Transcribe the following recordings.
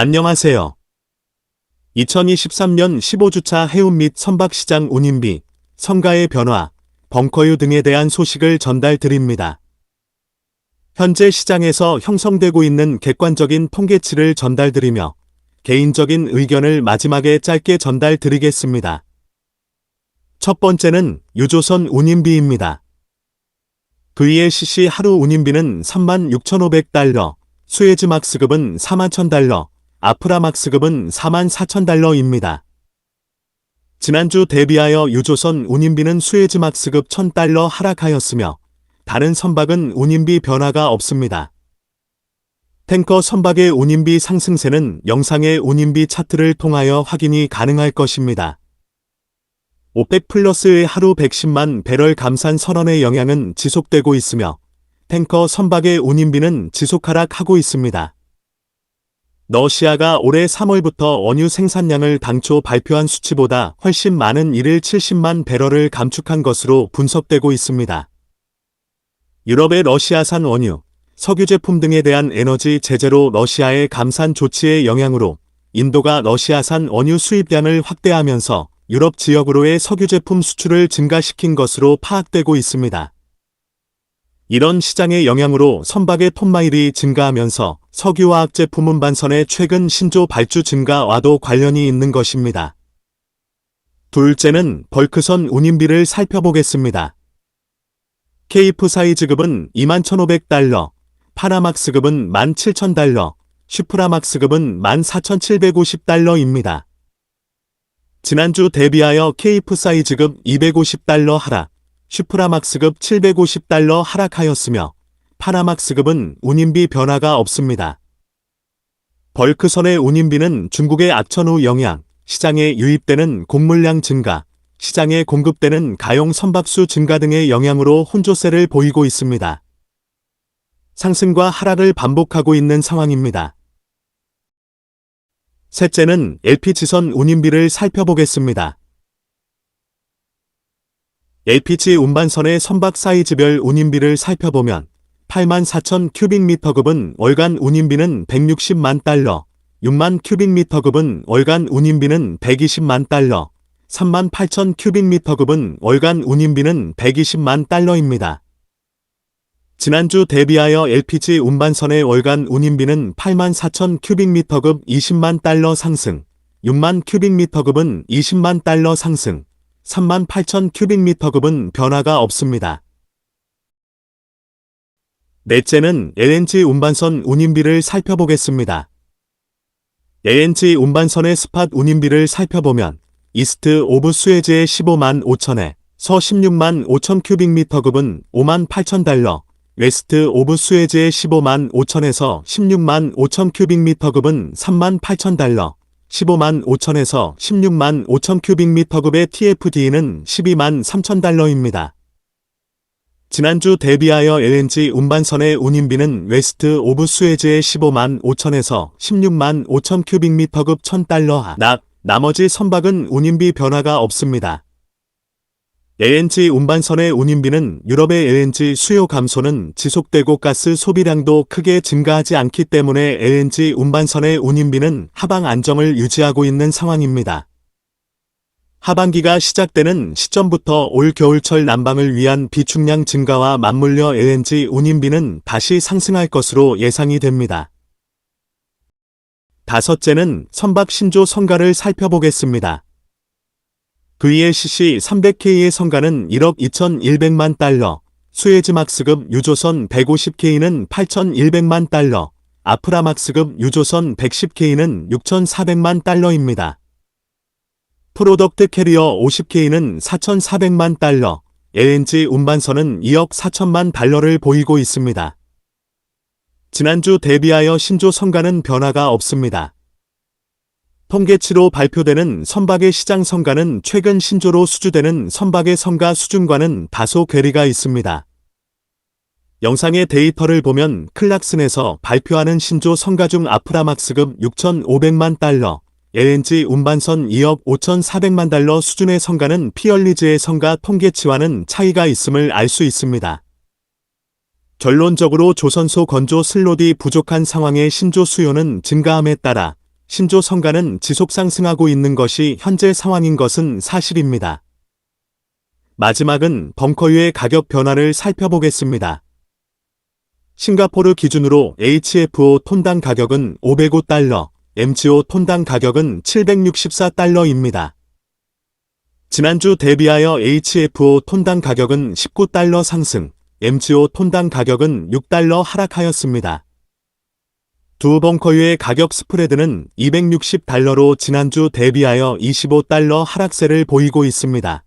안녕하세요. 2023년 15주차 해운 및 선박시장 운임비, 성가의 변화, 벙커유 등에 대한 소식을 전달 드립니다. 현재 시장에서 형성되고 있는 객관적인 통계치를 전달드리며 개인적인 의견을 마지막에 짧게 전달 드리겠습니다. 첫 번째는 유조선 운임비입니다. VLCC 하루 운임비는 36,500달러, 수에즈막스급은 41,000달러, 아프라막스급은 44,000달러입니다. 지난주 대비하여 유조선 운임비는 수에즈막스급 1,000달러 하락하였으며 다른 선박은 운임비 변화가 없습니다. 탱커 선박의 운임비 상승세는 영상의 운임비 차트를 통하여 확인이 가능할 것입니다. 오펙 플러스의 하루 110만 배럴 감산 선언의 영향은 지속되고 있으며 탱커 선박의 운임비는 지속 하락하고 있습니다. 러시아가 올해 3월부터 원유 생산량을 당초 발표한 수치보다 훨씬 많은 1일 70만 배럴을 감축한 것으로 분석되고 있습니다. 유럽의 러시아산 원유, 석유 제품 등에 대한 에너지 제재로 러시아의 감산 조치의 영향으로 인도가 러시아산 원유 수입량을 확대하면서 유럽 지역으로의 석유 제품 수출을 증가시킨 것으로 파악되고 있습니다. 이런 시장의 영향으로 선박의 톤마일이 증가하면서 석유화학 제품 운반선의 최근 신조 발주 증가와도 관련이 있는 것입니다. 둘째는 벌크선 운임비를 살펴보겠습니다. 케이프 사이 즈급은 21,500달러, 파라막스급은 17,000달러, 슈프라막스급은 14,750달러입니다. 지난주 대비하여 케이프 사이즈급 250달러 하락, 슈프라막스급 750달러 하락하였으며 파라막스급은 운임비 변화가 없습니다. 벌크선의 운임비는 중국의 악천 후 영향, 시장에 유입되는 곡물량 증가, 시장에 공급되는 가용 선박수 증가 등의 영향으로 혼조세를 보이고 있습니다. 상승과 하락을 반복하고 있는 상황입니다. 셋째는 LPG선 운임비를 살펴보겠습니다. LPG 운반선의 선박 사이즈별 운임비를 살펴보면 8만 4천 큐빅미터급은 월간 운임비는 160만 달러, 6만 큐빅미터급은 월간 운임비는 120만 달러, 3만 8천 큐빅미터급은 월간 운임비는 120만 달러입니다. 지난주 대비하여 LPG 운반선의 월간 운임비는 8만 4천 큐빅미터급 20만 달러 상승, 6만 큐빅미터급은 20만 달러 상승, 3만 8천 큐빅미터급은 변화가 없습니다. 넷째는 LNG 운반선 운임비를 살펴보겠습니다. LNG 운반선의 스팟 운임비를 살펴보면 이스트 오브 수에즈의 15만 5천에 서 16만 5천 큐빅미터급은 5만 8천 달러, 웨스트 오브 수에즈의 15만 5천에서 16만 5천 큐빅미터급은 3만 8천 달러, 15만 5천에서 16만 5천 큐빅미터급의 TFD는 12만 3천 달러입니다. 지난주 대비하여 LNG 운반선의 운임비는 웨스트 오브 수에즈의 15만 5천에서 16만 5천 큐빅미터급 1000달러 하락, 나머지 선박은 운임비 변화가 없습니다. LNG 운반선의 운임비는 유럽의 LNG 수요 감소는 지속되고 가스 소비량도 크게 증가하지 않기 때문에 LNG 운반선의 운임비는 하방 안정을 유지하고 있는 상황입니다. 하반기가 시작되는 시점부터 올 겨울철 난방을 위한 비축량 증가와 맞물려 LNG 운임비는 다시 상승할 것으로 예상이 됩니다. 다섯째는 선박 신조 성가를 살펴보겠습니다. VLCC 300K의 성가는 1억 2,100만 달러, 수에즈막스급 유조선 150K는 8,100만 달러, 아프라막스급 유조선 110K는 6,400만 달러입니다. 프로덕트 캐리어 50K는 4,400만 달러, LNG 운반선은 2억 4천만 달러를 보이고 있습니다. 지난주 대비하여 신조 성가는 변화가 없습니다. 통계치로 발표되는 선박의 시장 성가는 최근 신조로 수주되는 선박의 성가 수준과는 다소 괴리가 있습니다. 영상의 데이터를 보면 클락슨에서 발표하는 신조 성가 중 아프라막스급 6,500만 달러, LNG 운반선 2억 5,400만 달러 수준의 성가는 피얼리즈의 성가 통계치와는 차이가 있음을 알 수 있습니다. 결론적으로 조선소 건조 슬롯이 부족한 상황의 신조 수요는 증가함에 따라 신조 성가는 지속 상승하고 있는 것이 현재 상황인 것은 사실입니다. 마지막은 벙커유의 가격 변화를 살펴보겠습니다. 싱가포르 기준으로 HFO 톤당 가격은 505달러, MGO 톤당 가격은 764달러입니다. 지난주 대비하여 HFO 톤당 가격은 19달러 상승, MGO 톤당 가격은 6달러 하락하였습니다. 두 벙커유의 가격 스프레드는 260달러로 지난주 대비하여 25달러 하락세를 보이고 있습니다.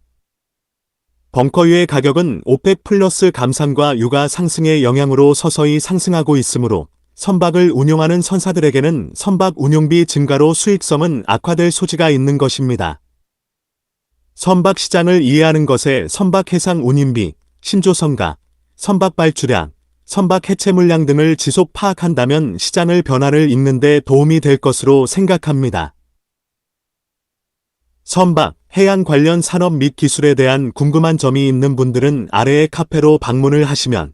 벙커유의 가격은 오펙 플러스 감산과 유가 상승의 영향으로 서서히 상승하고 있으므로 선박을 운용하는 선사들에게는 선박 운용비 증가로 수익성은 악화될 소지가 있는 것입니다. 선박 시장을 이해하는 것에 선박 해상 운임비, 신조선가, 선박 발주량, 선박 해체 물량 등을 지속 파악한다면 시장을 변화를 잇는데 도움이 될 것으로 생각합니다. 선박, 해양 관련 산업 및 기술에 대한 궁금한 점이 있는 분들은 아래의 카페로 방문을 하시면